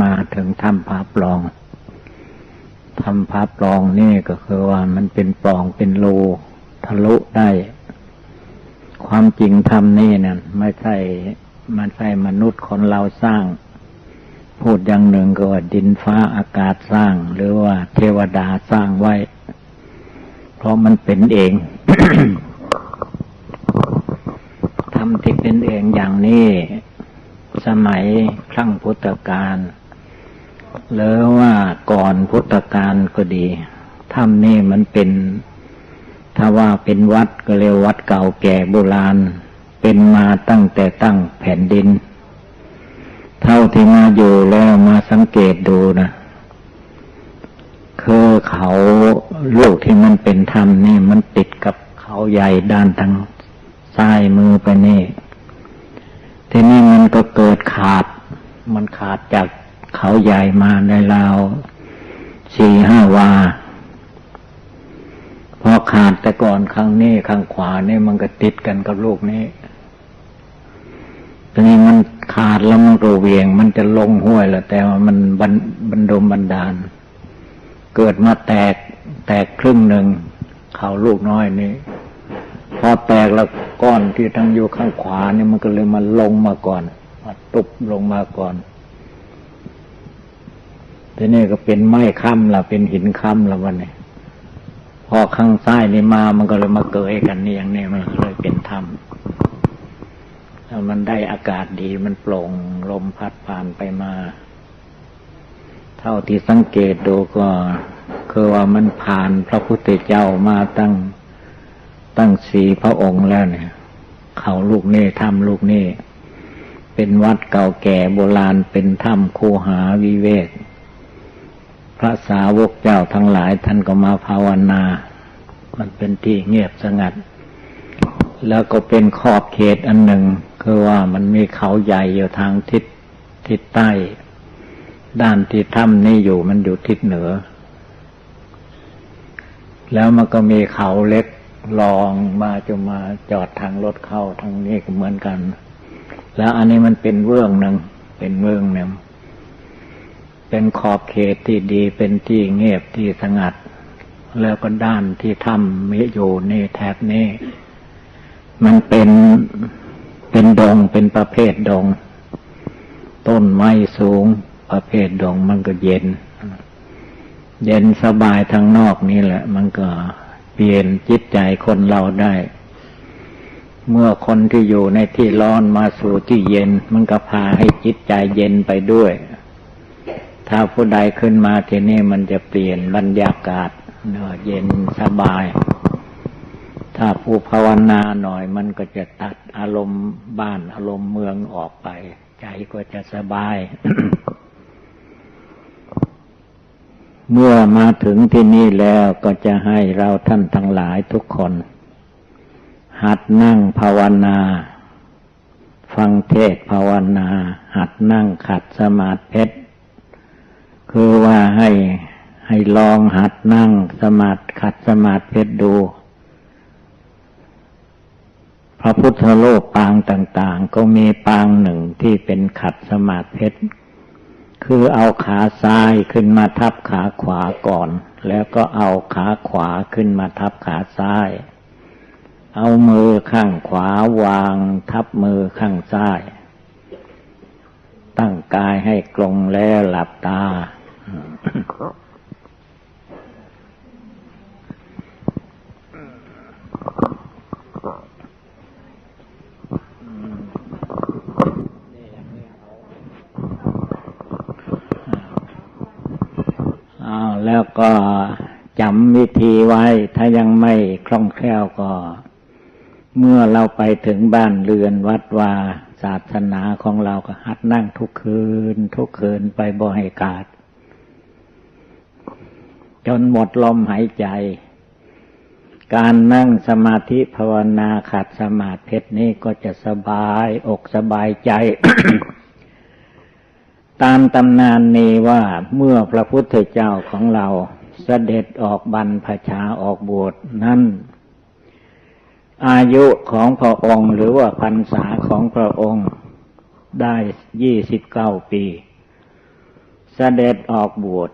มาถึงถ้ำผาปลองถ้ำผาปลองนี่ก็คือว่ามันเป็นปล่องเป็นรูทะลุได้ ความจริงถ้ำนี่เนี่ยไม่ใช่มันใช่มนุษย์คนเราสร้าง พูดอย่างหนึ่งก็ว่าดินฟ้าอากาศสร้าง หรือว่าเทวดาสร้างไว้ เพราะมันเป็นเองทำที่เป็นเองอย่างนี้ สมัยครั้งพุทธกาล หรือว่าก่อนพุทธกาลก็ดีถ้ำนี่มันเป็น ถ้าว่าเป็นวัดก็เรียกวัดเก่าแก่โบราณ เป็นมาตั้งแต่ตั้งแผ่นดิน เท่าที่มาอยู่แล้วมาสังเกตดูนะคือเขาลูกที่มันเป็นถ้ำนี่มันติดกับเขาใหญ่ด้านทางซ้ายมือไปนี่ทีนี้มันก็เกิดขาด มันขาดจาก เขาใหญ่มาในราวสี่ห้าวา พอขาดแต่ก่อนข้างนี้ข้างขวานี่มันก็ติดกันกับลูกนี้ทีนี้มันขาดแล้วมันก็เวียง มันจะลงห้วยแล้วแต่ว่ามันบันบันดมบันดาล เกิดมาแตกแตกครึ่งหนึ่งเขาลูกน้อยนี้พอแตกแล้วก้อนที่ทั้งอยู่ข้างขวานี่มันก็เลยมาลงมาก่อนมาตุบลงมาก่อน ทีนี้ก็เป็นไม้ค้ำละเป็นหินค้ำละวันนี้พอข้างซ้ายนี่มามันก็เลยมาเกยกันนี่อย่างนี้มันเลยเป็นถ้ำถ้ามันได้อากาศดีมันโปร่งลมพัดผ่านไปมา เท่าที่สังเกตดูก็คือว่ามันผ่านพระพุทธเจ้ามาตั้งตั้งสีพระองค์แล้วเนี่ย เขาลูกเน่ถ้ำลูกเน่เป็นวัดเก่าแก่โบราณเป็นถ้ำคูหาวิเวก พระสาวกเจ้าทั้งหลายท่านก็มาภาวนา มันเป็นที่เงียบสงัด แล้วก็เป็นขอบเขตอันหนึ่ง คือว่ามันมีเขาใหญ่อยู่ทางทิศทิศใต้ ด้านที่ถ้ำนี้อยู่มันอยู่ทิศเหนือ แล้วมันก็มีเขาเล็กลองมาจะมาจอดทางรถเข้าทางนี้ก็เหมือนกัน แล้วอันนี้มันเป็นเรื่องหนึ่งเป็นเมืองหนึ่ง เป็นขอบเขตที่ดีเป็นที่เงียบที่สงัด แล้วก็ด้านที่ถ้ำมีอยู่นี่แถบนี้ มันเป็นเป็นดงเป็นประเภทดง ต้นไม้สูง ประเภทดงมันก็เย็น เย็นสบายทางนอกนี่แหละ มันก็เปลี่ยนจิตใจคนเราได้ เมื่อคนที่อยู่ในที่ร้อนมาสู่ที่เย็น มันก็พาให้จิตใจเย็นไปด้วย ถ้าผู้ใดขึ้นมาที่นี่มันจะเปลี่ยนบรรยากาศเย็นสบาย ถ้าผู้ภาวนาหน่อยมันก็จะตัดอารมณ์บ้านอารมณ์เมืองออกไป ใจก็จะสบาย เมื่อมาถึงที่นี่แล้วก็จะให้เราท่านทั้งหลายทุกคน หัดนั่งภาวนาฟังเทศภาวนา หัดนั่งขัดสมาธิ คือว่าให้ให้ลองหัดนั่งสมาธิขัดสมาธิดู พระพุทธโลกปางต่าง ๆ ก็มีปางหนึ่งที่เป็นขัดสมาธิคือเอาขาซ้ายขึ้นมาทับขาขวาก่อน แล้วก็เอาขาขวาขึ้นมาทับขาซ้าย เอามือข้างขวาวางทับมือข้างซ้าย ตั้งกายให้กลงแล้วหลับตา แล้วก็จำวิธีไว้ ถ้ายังไม่คล่องแคล่วก็ เมื่อเราไปถึงบ้านเรือนวัดวาศาสนาของเราก็หัดนั่งทุกคืน ทุกคืนไปบ่ให้กาด จนหมดลมหายใจ การนั่งสมาธิภาวนาขัดสมาธินี้ก็จะสบายอกสบายใจ ตามตำนานนี้ว่าเมื่อพระพุทธเจ้าของเราเสด็จออกบรรพชาออกบวชนั้นอายุของพระองค์หรือว่าพรรษาของพระองค์ได้ยี่สิบเก้าปี เสด็จออกบวช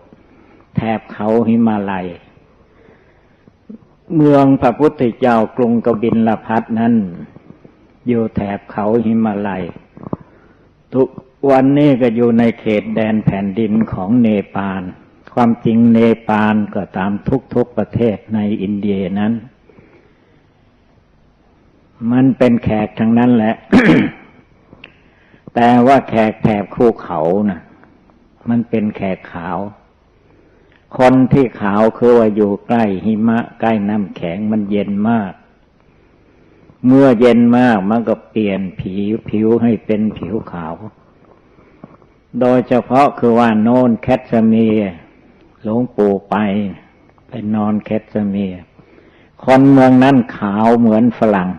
แถบเขาหิมาลัย เมืองพระพุทธเจ้ากรุงกบินลพัทนั้น อยู่แถบเขาหิมาลัย ทุกวันนี้ก็อยู่ในเขตแดนแผ่นดินของเนปาล ความจริงเนปาลก็ตามทุกๆประเทศในอินเดียนั้น มันเป็นแขกทั้งนั้นแหละ แต่ว่าแขกแถบภูเขานะ่ะมันเป็นแขกขาว คนที่ขาวคือว่าอยู่ใกล้หิมะ ใกล้น้ำแข็งมันเย็นมาก เมื่อเย็นมากมันก็เปลี่ยนผิวผิวให้เป็นผิวขาว โดยเฉพาะคือว่าโน่นแคทเมียหลวงปู่ไปไปนอนแคทเมียคนเมืองนั้นขาวเหมือนฝรั่ง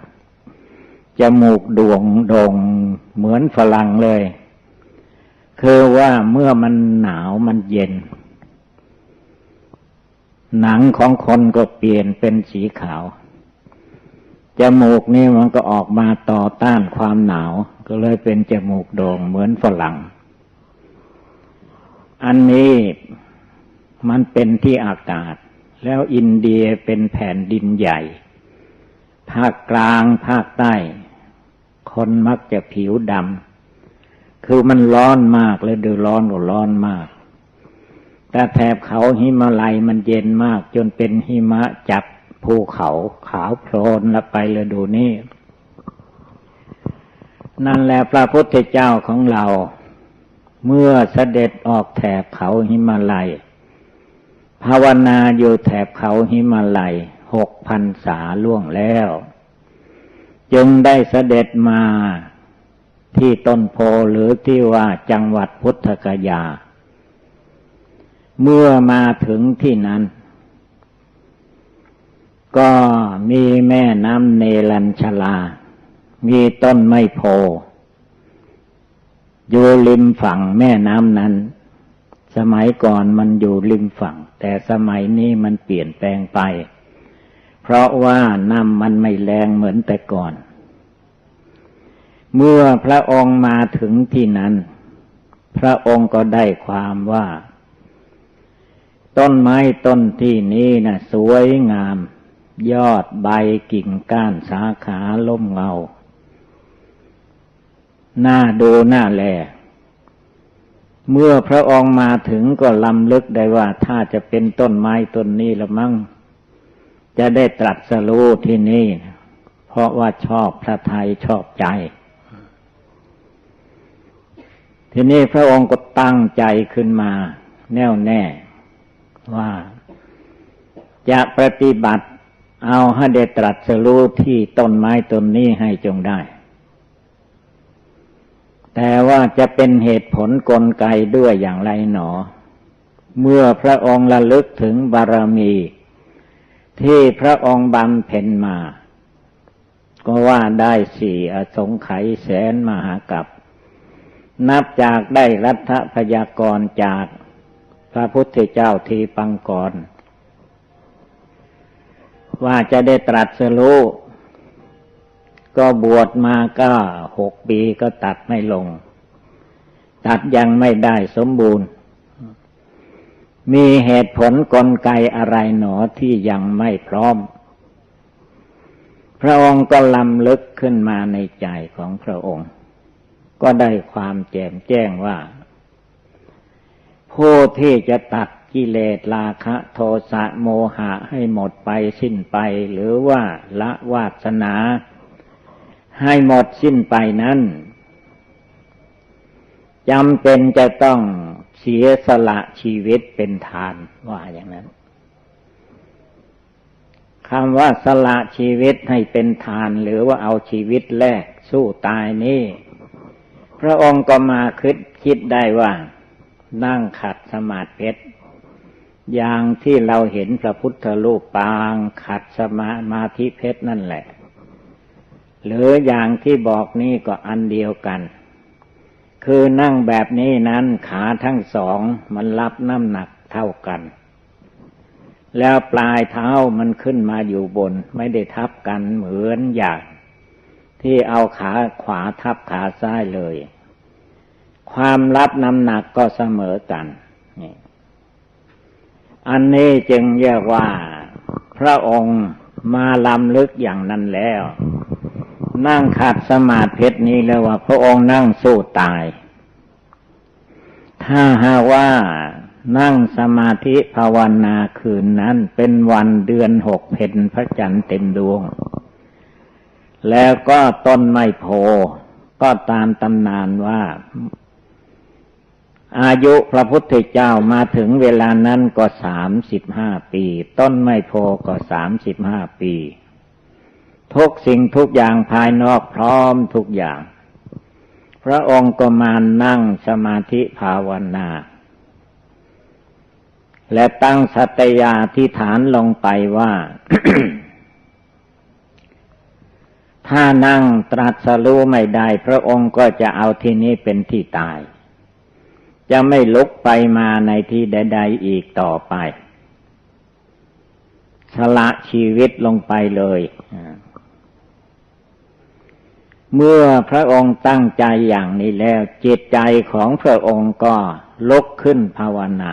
จมูกดวงโด่งเหมือนฝรั่งเลย คือว่าเมื่อมันหนาวมันเย็น หนังของคนก็เปลี่ยนเป็นสีขาว จมูกนี่มันก็ออกมาต่อต้านความหนาว ก็เลยเป็นจมูกโด่งเหมือนฝรั่ง อันนี้มันเป็นที่อากาศ แล้วอินเดียเป็นแผ่นดินใหญ่ ภาคกลางภาคใต้ คนมักจะผิวดำ คือมันร้อนมากเลยดูร้อนกร้อนมาก แต่แถบเขาหิมาลัยมันเย็นมาก จนเป็นหิมะจับภูเขาขาวโพลนละไปเลยดูนี่นั่นแหละพระพุทธเจ้าของเรา เมื่อเสด็จออกแถบเขาหิมาลัย ภาวนาอยู่แถบเขาหิมาลัยหกพันษาล่วงแล้ว จึงได้เสด็จมาที่ต้นโพหรือที่ว่าจังหวัดพุทธกยา เมื่อมาถึงที่นั้น ก็มีแม่น้ำเนลัญชลา มีต้นไม้โพอยู่ริมฝั่งแม่น้ำนั้น สมัยก่อนมันอยู่ริมฝั่ง แต่สมัยนี้มันเปลี่ยนแปลงไป เพราะว่าน้ำมันไม่แรงเหมือนแต่ก่อน เมื่อพระองค์มาถึงที่นั้น พระองค์ก็ได้ความว่า ต้นไม้ต้นที่นี้นะสวยงาม ยอดใบกิ่งก้านสาขาล่มเงา หน่าดูหน่าแล เมื่อพระองค์มาถึงก็ลำลึกได้ว่าถ้าจะเป็นต้นไม้ต้นนี้ละมั่ง จะได้ตรัสรู้ที่นี่ เพราะว่าชอบพระไทยชอบใจ ทีนี้พระองค์ก็ตั้งใจขึ้นมา แน่วแน่ ว่า จะปฏิบัติเอาให้ได้ตรัสรู้ที่ต้นไม้ต้นนี้ให้จงได้ แต่ว่าจะเป็นเหตุผลกลไกด้วยอย่างไรหนอ เมื่อพระองค์ระลึกถึงบารมี ที่พระองค์บำเพ็ญมา ก็ว่าได้สี่อสงไขยแสนมหากับนับจากได้รัฐพยากรจาก พระพุทธเจ้าทีปังกรว่าจะได้ตรัสรู้ก็บวชมาก็หกปีก็ตัดไม่ลง ตัดยังไม่ได้สมบูรณ์ มีเหตุผลกลไกอะไรหนอที่ยังไม่พร้อม พระองค์ก็ลำลึกขึ้นมาในใจของพระองค์ ก็ได้ความแจ่มแจ้งว่า ผู้ที่จะตัดกิเลสราคะโทสะโมหะให้หมดไปสิ้นไป หรือว่าละวาสนา ให้หมดสิ้นไปนั้นจำเป็นจะต้องเสียสละชีวิตเป็นทานว่าอย่างนั้นคำว่าสละชีวิตให้เป็นทานหรือว่าเอาชีวิตแลกสู้ตายนี่ พระองค์ก็มาคิดคิดได้ว่า นั่งขัดสมาธิเพชรอย่างที่เราเห็นพระพุทธรูปปางขัดสมามาธิเพชรนั่นแหละ หรืออย่างที่บอกนี่ก็อันเดียวกัน คือนั่งแบบนี้นั้นขาทั้งสองมันรับน้ำหนักเท่ากัน แล้วปลายเท้ามันขึ้นมาอยู่บน ไม่ได้ทับกันเหมือนอย่าง ที่เอาขาขวาทับขาซ้ายเลย ความรับน้ำหนักก็เสมอกันนี่อันนี้จึงเรียกว่าพระองค์มาลำลึกอย่างนั้นแล้ว นั่งขัดสมาธินี้แล้วว่า พระองค์นั่งสู้ตาย ถ้าหาว่านั่งสมาธิภาวนาคืนนั้นเป็นวันเดือนหกเพนพระจันทร์เต็มดวง แล้วก็ต้นไม้โพก็ตามตำนานว่า อายุพระพุทธเจ้ามาถึงเวลานั้นก็สามสิบห้าปี ต้นไม้โพก็สามสิบห้าปี ทุกสิ่งทุกอย่างภายนอกพร้อมทุกอย่าง พระองค์ก็มานั่งสมาธิภาวนา และตั้งสัตยาธิฐานลงไปว่า ถ้านั่งตรัสรู้ไม่ได้ พระองค์ก็จะเอาที่นี้เป็นที่ตาย จะไม่ลุกไปมาในที่ใด ๆ อีกต่อไป สละชีวิตลงไปเลย เมื่อพระองค์ตั้งใจอย่างนี้แล้ว จิตใจของพระองค์ก็ลุกขึ้นภาวนา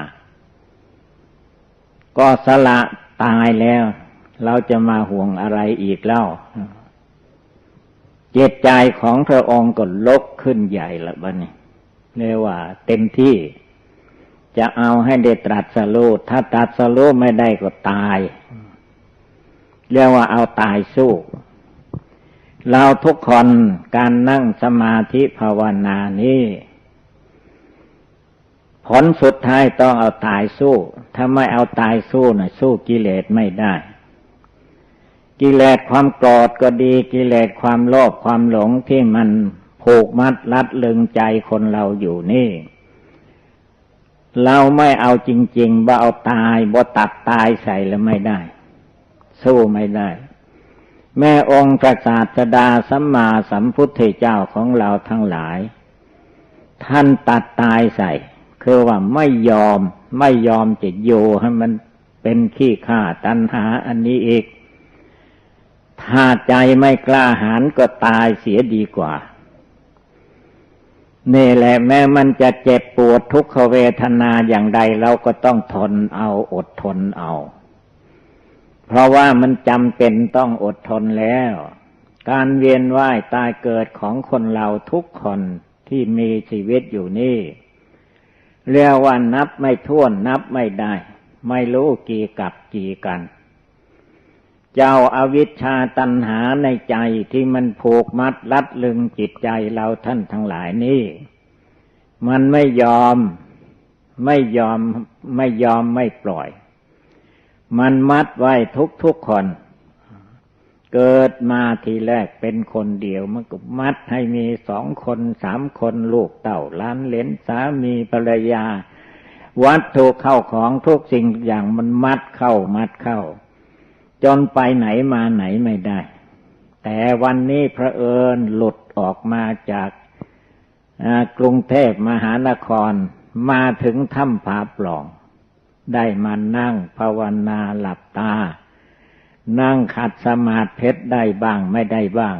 ก็สละตายแล้ว เราจะมาห่วงอะไรอีกเล่าเจตใจของพระองค์ก็ลุกขึ้นใหญ่ละบ้านี้ เรียกว่าเต็มที่ จะเอาให้ได้ตรัสรู้ถ้าตรัสรู้ไม่ได้ก็ตาย เรียกว่าเอาตายสู้ เราทุกคนการนั่งสมาธิภาวนานี้ผลสุดท้ายต้องเอาตายสู้ ถ้าไม่เอาตายสู้นะ่ะสู้กิเลสไม่ได้ กิเลสความโกรธก็ดี กิเลสความโลภความหลงที่มัน ผูกมัดรัดลึงใจคนเราอยู่นี่ เราไม่เอาจริงๆบ่เอาตายบ่ตัดตายใส่แล้วไม่ได้ สู้ไม่ได้ แม่องค์พระศาสดาสัมมาสัมพุทธเจ้าของเราทั้งหลาย ท่านตัดตายใส่ คือว่าไม่ยอมไม่ยอมจะโยให้มันเป็นขี้ข้าตันหาอันนี้อีกถ้าใจไม่กล้าหาญก็ตายเสียดีกว่า นี่แหละแม้มันจะเจ็บปวดทุกขเวทนาอย่างใดเราก็ต้องทนเอาอดทนเอา เพราะว่ามันจำเป็นต้องอดทนแล้ว การเวียนว่ายตายเกิดของคนเราทุกคนที่มีชีวิตอยู่นี่เรียกว่านับไม่ถ้วนนับไม่ได้ ไม่รู้กี่กับกี่กัน เจ้าอาวิชชาตันหาในใจที่มันผูกมัดลัดลึงจิตใจเราท่านทั้งหลายนี่ มันไม่ยอมไม่ยอมไม่ยอมไม่ปล่อย มันมัดไว้ทุกทุกคน เกิดมาทีแรกเป็นคนเดียว มันก็มัดให้มีสองคนสามคนลูกเต่าล้านเลนสามีภรรยา วัตถุเข้าของทุกสิ่งอย่างมันมัดเข้ามัดเข้า จนไปไหนมาไหนไม่ได้ แต่วันนี้พระเอิญหลุดออกมาจากกรุงเทพมหานครมาถึงถ้ำผาปล่อง ได้มานั่งภาวนาหลับตา นั่งขัดสมาธิได้บ้างไม่ได้บ้าง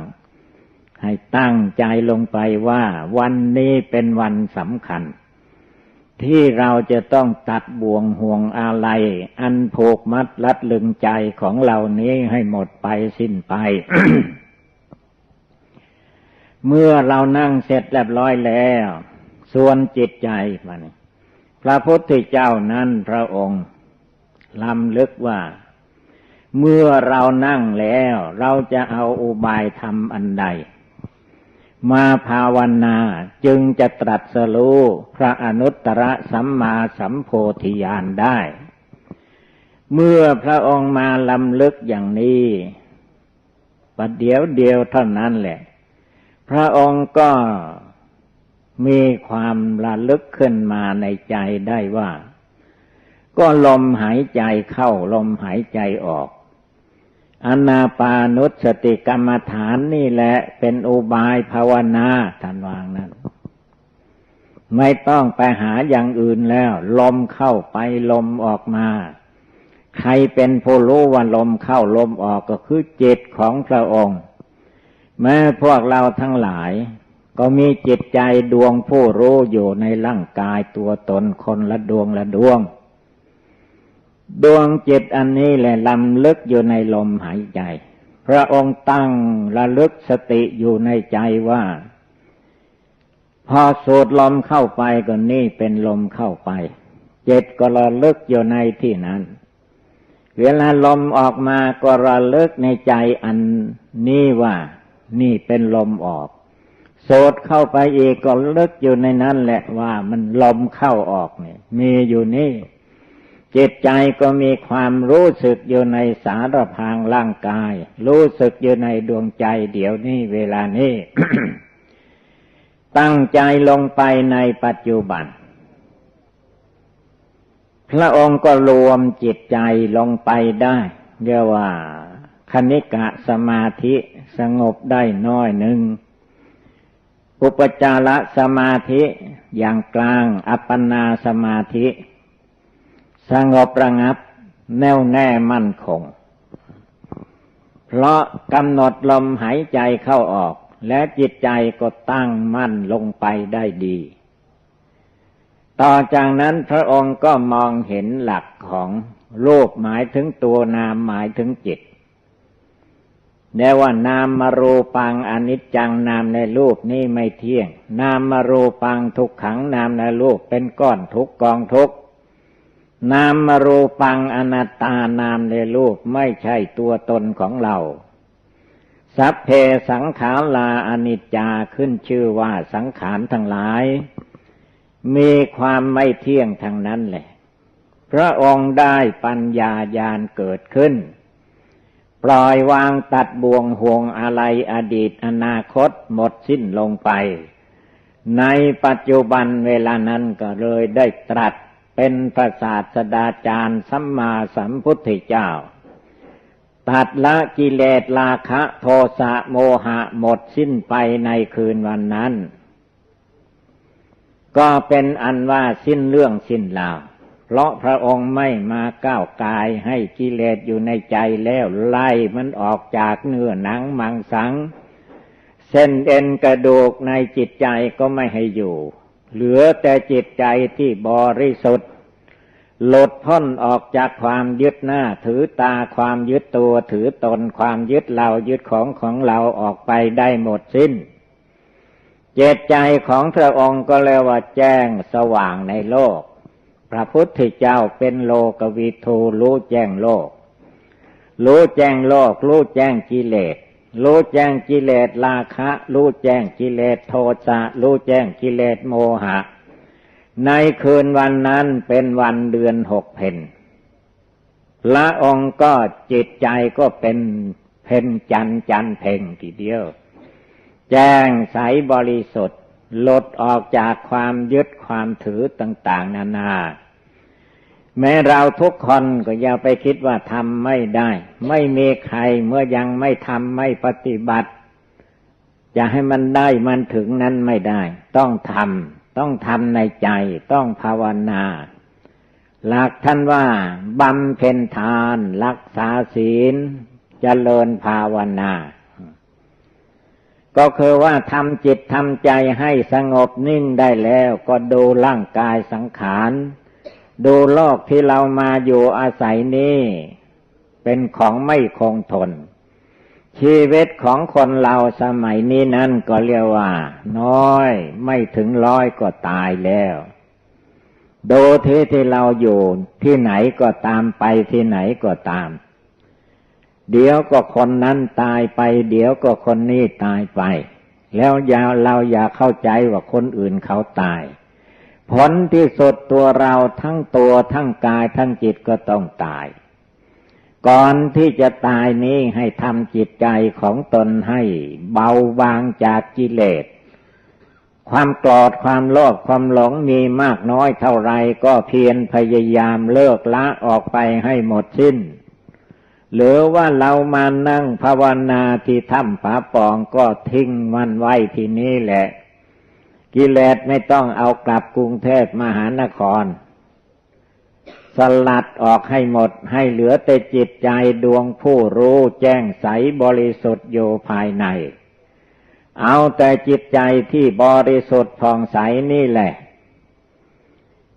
ให้ตั้งใจลงไปว่าวันนี้เป็นวันสำคัญ ที่เราจะต้องตัดบ่วงห่วงอะไร อันผูกมัดลัดลึงใจของเรานี้ให้หมดไปสิ้นไป เมื่อเรานั่งเสร็จเรียบร้อยแล้ว ส่วนจิตใจมันพระพุทธเจ้านั้นพระองค์ลำลึกว่า เมื่อเรานั่งแล้ว เราจะเอาอุบายทำอันใด มาภาวนาจึงจะตรัสรู้พระอนุตตรสัมมาสัมโพธิญาณได้ เมื่อพระองค์มาลำลึกอย่างนี้ประเดี๋ยวเดียวเท่านั้นแหละ พระองค์ก็มีความระลึกขึ้นมาในใจได้ว่า ก็ลมหายใจเข้าลมหายใจออก อนาปานุสติกรรมฐานนี่แหละเป็นอุบายภาวนาท่านวางนั้น ไม่ต้องไปหาอย่างอื่นแล้ว ลมเข้าไปลมออกมา ใครเป็นผู้รู้ว่าลมเข้าลมออกก็คือจิตของพระองค์ แม้พวกเราทั้งหลาย ก็มีจิตใจดวงผู้รู้อยู่ในร่างกายตัวตนคนละดวงละดวง ดวงจิตอันนี้แหละลำลึกอยู่ในลมหายใจ พระองค์ตั้งระลึกสติอยู่ในใจว่า พอสูดลมเข้าไปก็นี่เป็นลมเข้าไป เจิตก็ระลึกอยู่ในที่นั้น เวลาลมออกมาก็ระลึกในใจอันนี้ว่า นี่เป็นลมออกโสดเข้าไปอีกก็ลึกอยู่ในนั้นแหละว่ามันลมเข้าออกเนี่ยมีอยู่นี่ จิตใจก็มีความรู้สึกอยู่ในสารพางร่างกาย รู้สึกอยู่ในดวงใจเดี๋ยวนี้เวลานี้ ตั้งใจลงไปในปัจจุบัน พระองค์ก็รวมจิตใจลงไปได้เรียกว่าคณิกะสมาธิสงบได้น้อยหนึ่ง อุปจารสมาธิอย่างกลาง อัปปนาสมาธิ สงบระงับ แน่วแน่มั่นคง เพราะกำหนดลมหายใจเข้าออก และจิตใจก็ตั้งมั่นลงไปได้ดี ต่อจากนั้นพระองค์ก็มองเห็นหลักของรูปหมายถึงตัวนามหมายถึงจิตแน่ว่านามมารูปังอนิจจังนามในรูปนี้ไม่เที่ยง นามมารูปังทุกขังนามในรูปเป็นก้อนทุกกองทุก นามมรูปังอนัตตานามในรูปไม่ใช่ตัวตนของเรา สัพเพสังขาราอนิจจาขึ้นชื่อว่าสังขารทั้งหลาย มีความไม่เที่ยงทั้งนั้นแหละ พระองค์ได้ปัญญาญาณเกิดขึ้น ปล่อยวางตัดบ่วงห่วงอะไรอดีตอนาคตหมดสิ้นลงไป ในปัจจุบันเวลานั้นก็เลยได้ตรัส เป็นพระศาสดาจารย์สัมมาสัมพุทธเจ้า ตัดละกิเลสราคะโทสะโมหะหมดสิ้นไปในคืนวันนั้น ก็เป็นอันว่าสิ้นเรื่องสิ้นราวเพราะพระองค์ไม่มาก้าวกายให้กิเลสอยู่ในใจแล้วไล่มันออกจากเนื้อหนังมังสัง เส้นเอ็นกระดูกในจิตใจก็ไม่ให้อยู่ เหลือแต่จิตใจที่บริสุทธิ์ หลุดพ้นออกจากความยึดหน้า ถือตาความยึดตัวถือตนความยึดเรายึดของของเราออกไปได้หมดสิ้น เจตใจของพระองค์ก็เรียกว่าแจ้งสว่างในโลก พระพุทธเจ้าเป็นโลกวิทูรู้แจ้งโลก รู้แจ้งโลก รู้แจ้งกิเลส รู้แจ้งกิเลสราคะ รู้แจ้งกิเลสโทสะรู้แจ้งกิเลสโมหะ ในคืนวันนั้นเป็นวันเดือนหกเพนละองค์ก็จิตใจก็เป็นเพนจันจันเพ่งทีเดียว แจ้งใสบริสุทธิ์ ลดออกจากความยึดความถือต่าง ๆ นานา แม้เราทุกคนก็อย่าไปคิดว่าทำไม่ได้ ไม่มีใครเมื่อยังไม่ทำไม่ปฏิบัติ จะให้มันได้มันถึงนั้นไม่ได้ ต้องทำต้องทำในใจต้องภาวนา หลักท่านว่าบำเพ็ญทาน รักษาศีลจเจริญภาวนา ก็คือว่าทำจิตทำใจให้สงบนิ่งได้แล้ว ก็ดูร่างกายสังขาร ดูโลกที่เรามาอยู่อาศัยนี้เป็นของไม่คงทน ชีวิตของคนเราสมัยนี้นั้นก็เรียกว่า น้อยไม่ถึงร้อยก็ตายแล้วดูที่ที่เราอยู่ที่ไหนก็ตามไปที่ไหนก็ตาม เดี๋ยวก็คนนั้นตายไป เดี๋ยวก็คนนี้ตายไป แล้วยาเราอย่าเข้าใจว่าคนอื่นเขาตาย ผลที่สุดตัวเราทั้งตัวทั้งกายทั้งจิตก็ต้องตาย ก่อนที่จะตายนี้ให้ทำจิตใจของตนให้เบาบางจากกิเลส ความกรอดความโลภความหลงมีมากน้อยเท่าไรก็เพียรพยายามเลิกละออกไปให้หมดสิ้น หรือว่าเรามานั่งภาวนาที่ถ้ำผาปองก็ทิ้งมันไว้ที่นี้แหละ กิเลสไม่ต้องเอากลับกรุงเทพมหานคร สลัดออกให้หมดให้เหลือแต่จิตใจดวงผู้รู้แจ้งใสบริสุทธิ์อยู่ภายใน เอาแต่จิตใจที่บริสุทธิ์ผ่องใสนี่แหละ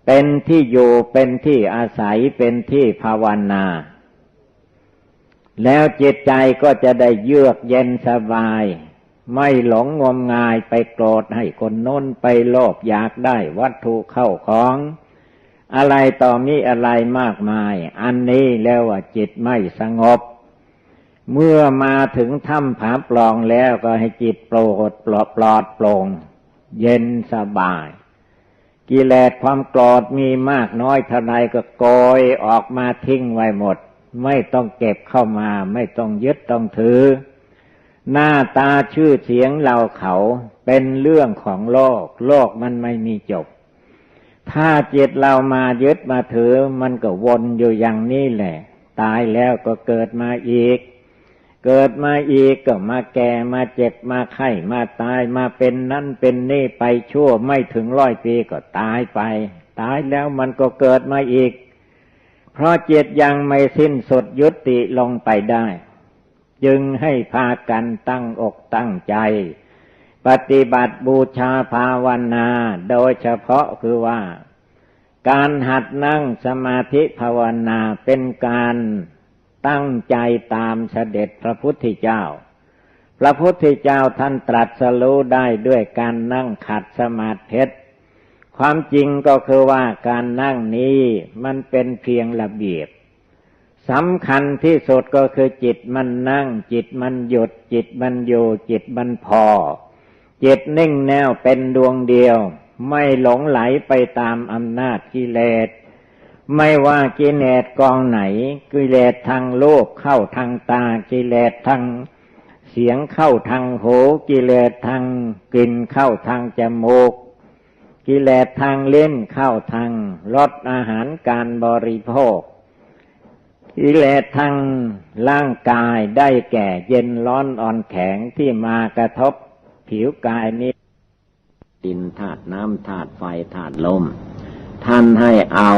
เป็นที่อยู่เป็นที่อาศัยเป็นที่ภาวนาแล้วจิตใจก็จะได้เยือกเย็นสบาย ไม่หลงงมงายไปโกรธให้คนโน้นไปโลภอยากได้วัตถุเข้าของ อะไรต่อมีอะไรมากมาย อันนี้แล้วว่าจิตไม่สงบ เมื่อมาถึงถ้ำผาปลองแล้วก็ให้จิตโปรดปลอดปลอดโปร่งเย็นสบาย กิเลสความโกรธมีมากน้อยเท่าไรก็โกยออกมาทิ้งไว้หมด ไม่ต้องเก็บเข้ามา ไม่ต้องยึดต้องถือ หน้าตาชื่อเสียงเราเขาเป็นเรื่องของโลก โลกมันไม่มีจบ ถ้าจิตเรามายึดมาถือ มันก็วนอยู่อย่างนี้แหละ ตายแล้วก็เกิดมาอีก เกิดมาอีกก็มาแก่มาเจ็บมาไข้มาตายมาเป็นนั่นเป็นนี่ไปชั่วไม่ถึงร้อยปีก็ตายไป ตายแล้วมันก็เกิดมาอีก เพราะเจตยังไม่สิ้นสุดยุติลงไปได้ จึงให้พากันตั้งอกตั้งใจ ปฏิบัติบูชาภาวนา โดยเฉพาะคือว่า การหัดนั่งสมาธิภาวนาเป็นการตั้งใจตามเสด็จพระพุทธเจ้า พระพุทธเจ้าท่านตรัสรู้ได้ด้วยการนั่งขัดสมาธิความจริงก็คือว่าการนั่งนี้มันเป็นเพียงระเบียบ สำคัญที่สุดก็คือจิตมันนั่ง จิตมันหยุด จิตมันอยู่ จิตมันพอ จิตนิ่งแนวเป็นดวงเดียว ไม่หลงไหลไปตามอำนาจกิเลสไม่ว่ากิเลสกองไหน กิเลสทางโลกเข้าทางตากิเลสทางเสียงเข้าทางหูกิเลสทางกลิ่นเข้าทางจมูก กิเลสทางเล่นเข้าทางรสอาหารการบริโภค กิเลสทางร่างกายได้แก่เย็นร้อนอ่อนแข็งที่มากระทบผิวกายนี้ดินธาตุน้ำธาตุไฟธาตุลม ท่านให้เอา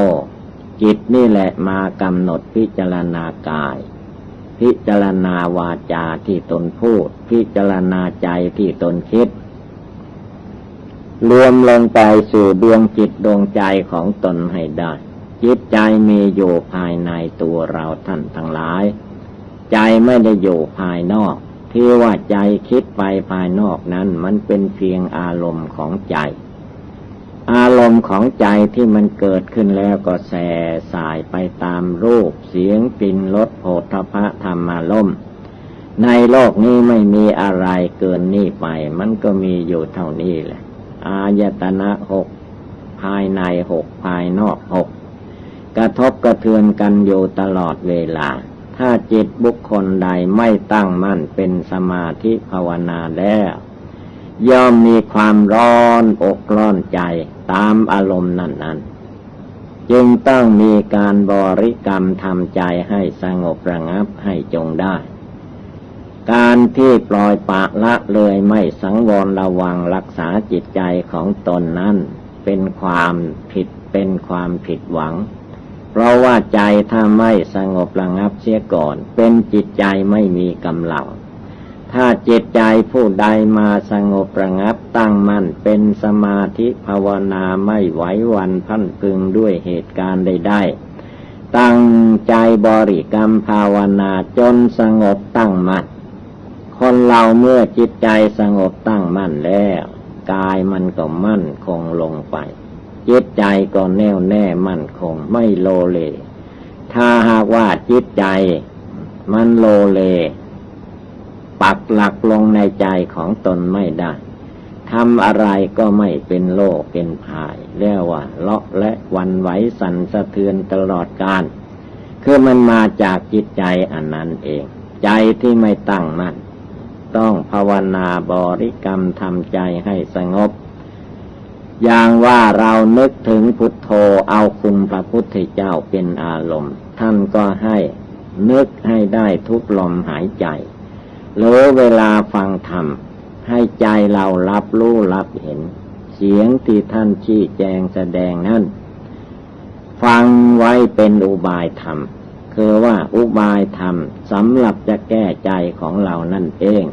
จิตนี่แหละมากำหนดพิจารณากาย พิจารณาวาจาที่ตนพูด พิจารณาใจที่ตนคิด รวมลงไปสู่ดวงจิตดวงใจของตนให้ได้ จิตใจมีอยู่ภายในตัวเราท่านทั้งหลาย ใจไม่ได้อยู่ภายนอก ที่ว่าใจคิดไปภายนอกนั้นมันเป็นเพียงอารมณ์ของใจ อารมณ์ของใจที่มันเกิดขึ้นแล้วก็แส่สายไปตามรูป เสียงกลิ่นรสโผฏฐะธรรมารมในโลกนี้ไม่มีอะไรเกินนี่ไป มันก็มีอยู่เท่านี้แหละ อายตนะหก ภายในหกภายนอกหก กระทบกระเทือนกันอยู่ตลอดเวลา ถ้าจิตบุคคลใดไม่ตั้งมั่นเป็นสมาธิภาวนาแล้ว ย่อมมีความร้อนอกร้อนใจตามอารมณ์นั้นนั้นจึงต้องมีการบริกรรมทำใจให้สงบระงับให้จงได้ การที่ปล่อยปะละเลยไม่สังวรระวังรักษาจิตใจของตนนั้น เป็นความผิดเป็นความผิดหวัง เพราะว่าใจถ้าไม่สงบระงับเสียก่อน เป็นจิตใจไม่มีกำลัง ถ้าจิตใจผู้ใดมาสงบระงับตั้งมั่นเป็นสมาธิภาวนาไม่ไหววันพันพึงด้วยเหตุการณ์ใดๆตั้งใจบริกรรมภาวนาจนสงบตั้งมั่นคนเราเมื่อจิตใจสงบตั้งมั่นแล้ว กายมันก็มั่นคงลงไป จิตใจก็แน่วแน่มั่นคง ไม่โลเล ถ้าหากว่าจิตใจมันโลเล ปักหลักลงในใจของตนไม่ได้ทำอะไรก็ไม่เป็นโลกเป็นภายเรียกว่าเลาะและวันไหวสั่นสะเทือนตลอดการคือมันมาจากจิตใจอันนั้นเอง ใจที่ไม่ตั้งมัน่นต้องภาวนาบริกรรมทำใจให้สงบ อย่างว่าเรานึกถึงพุทโธเอาคุณพระพุทธเจ้าเป็นอารมณ์ ท่านก็ให้นึกให้ได้ทุกลมหายใจ หรือเวลาฟังธรรม ให้ใจเรารับรู้รับเห็น เสียงที่ท่านชี้แจงแสดงนั้นฟังไว้เป็นอุบายธรรม คือว่าอุบายธรรมสำหรับจะแก้ใจของเรานั่นเอง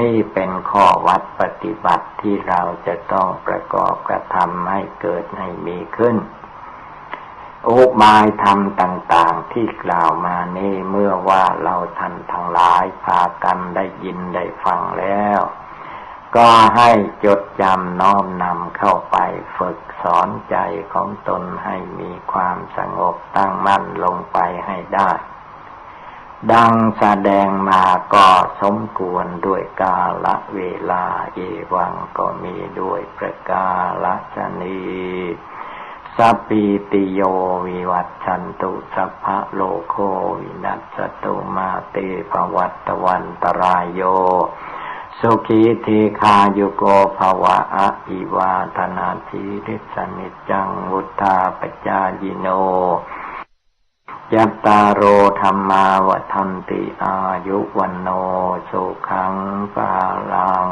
นี่เป็นข้อวัดปฏิบัติที่เราจะต้องประกอบกระทำให้เกิดให้มีขึ้น อุบายธรรมต่างๆที่กล่าวมานี่เมื่อว่าเราท่านทั้งหลายพากันได้ยินได้ฟังแล้ว ก็ให้จดจำน้อมนำเข้าไปฝึกสอนใจของตนให้มีความสงบตั้งมั่นลงไปให้ได้ ดังแสดงมาก็สมควรด้วยกาละเวลาเอวังก็มีด้วยประกาละชนีสัพพิติโยวิวัตชันตุสัพพะโลโควินัสตุมาเตภวัตวันตรายโย สุขีทีคายุโกภวะอะอิวาธนาทีริสนิจังวุธาปจายิโน ยัตตาโรธรรมาวทันติอายุวันโนสุขังปาลัง